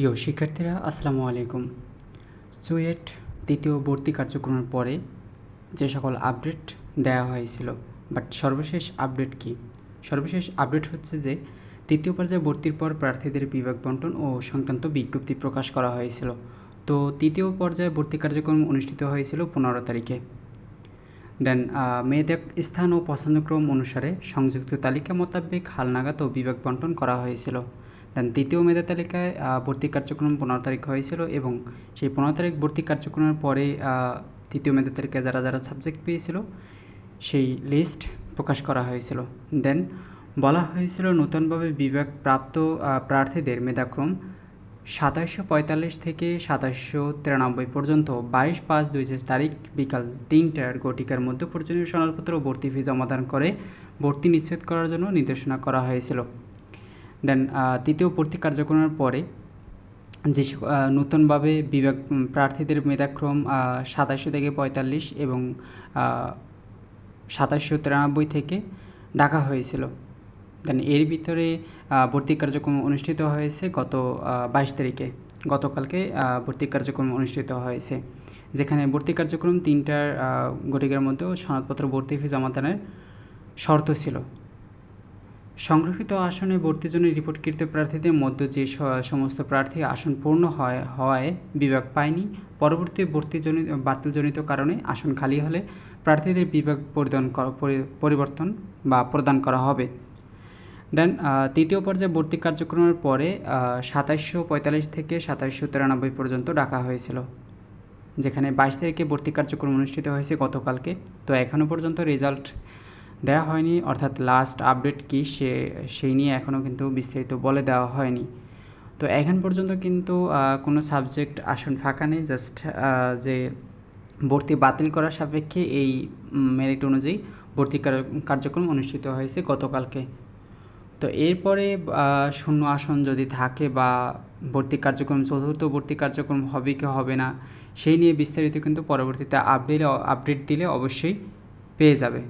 প্রিয় শিক্ষার্থীরা, আসসালামু আলাইকুম। চুয়েট তৃতীয় ভর্তি কার্যক্রমের পরে যে সকল আপডেট দেওয়া হয়েছিল, বাট সর্বশেষ আপডেট কি? সর্বশেষ আপডেট হচ্ছে যে, তৃতীয় পর্যায়ে ভর্তির পর প্রার্থীদের বিভাগ বন্টন ও সংক্রান্ত বিজ্ঞপ্তি প্রকাশ করা হয়েছিল। তো তৃতীয় পর্যায়ে ভর্তি কার্যক্রম অনুষ্ঠিত হয়েছিল পনেরো তারিখে। দেন মেয়েদের স্থান ও পছন্দক্রম অনুসারে সংযুক্ত তালিকা মোতাবেক হালনাগাদ ও বিভাগ বন্টন করা হয়েছিল। দেন দ্বিতীয় মেধা তালিকায় ভর্তি কার্যক্রম পনেরো তারিখ হয়েছিল এবং সেই পনেরো তারিখ ভর্তি কার্যক্রমের পরে তৃতীয় মেধা তালিকায় যারা যারা সাবজেক্ট পেয়েছিল, সেই লিস্ট প্রকাশ করা হয়েছিল। দেন বলা হয়েছিল নতুনভাবে বিভাগ প্রাপ্ত প্রার্থীদের মেধাক্রম সাতাশশো পঁয়তাল্লিশ থেকে সাতাশশো তিরানব্বই পর্যন্ত, বাইশ পাঁচ দুই হাজার তারিখ বিকাল তিনটার গটিকার মধ্যে প্রয়োজনীয় সনদপত্র ভর্তি ফি জমাদান করে ভর্তি নিশ্চিত করার জন্য নির্দেশনা করা হয়েছিল। দেন তৃতীয় ভর্তি কার্যক্রমের পরে যে নতুনভাবে বিভাগ প্রার্থীদের মেধাক্রম সাতাশশো থেকে পঁয়তাল্লিশ এবং সাতাশশো তিরানব্বই থেকে ডাকা হয়েছিল। দেন এর ভিতরে ভর্তি কার্যক্রম অনুষ্ঠিত হয়েছে গত বাইশ তারিখে। গতকালকে ভর্তি কার্যক্রম অনুষ্ঠিত হয়েছে। যেখানে ভর্তি কার্যক্রম তিনটার গটিকার মধ্যেও সনদপত্র ভর্তি ফি জমাদানের শর্ত ছিল। সংরক্ষিত আসনে ভর্তির জন্য রিপোর্টকৃত প্রার্থীদের মধ্যে যে সমস্ত প্রার্থী আসন পূর্ণ হয় হওয়ায় বিভাগ পায়নি, পরবর্তী ভর্তিজনিত, বাতিলজনিত কারণে আসন খালি হলে প্রার্থীদের বিভাগ পরিধান পরিবর্তন বা প্রদান করা হবে। দেন তৃতীয় পর্যায়ে ভর্তি কার্যক্রমের পরে সাতাশশো পঁয়তাল্লিশ থেকে সাতাশশো তিরানব্বই পর্যন্ত ডাকা হয়েছিল। যেখানে বাইশ তারিখে ভর্তি কার্যক্রম অনুষ্ঠিত হয়েছে গতকালকে। তো এখনও পর্যন্ত রেজাল্ট দেওয়া হয়নি, অর্থাৎ লাস্ট আপডেট কী সে, সেই নিয়ে এখনও কিন্তু বিস্তারিত বলে দেওয়া হয়নি। তো এখন পর্যন্ত কিন্তু কোনো সাবজেক্ট আসন ফাঁকা নেই জাস্ট যে ভর্তি বাতিল করার সাপেক্ষে এই মেরিট অনুযায়ী ভর্তি কার্যক্রম অনুষ্ঠিত হয়েছে গতকালকে। তো এরপরে শূন্য আসন যদি থাকে বা ভর্তি কার্যক্রম, চতুর্থ ভর্তি কার্যক্রম হবে কি হবে না, সেই নিয়ে বিস্তারিত কিন্তু পরবর্তীতে আপডেট আপডেট দিলে অবশ্যই পেয়ে যাবে।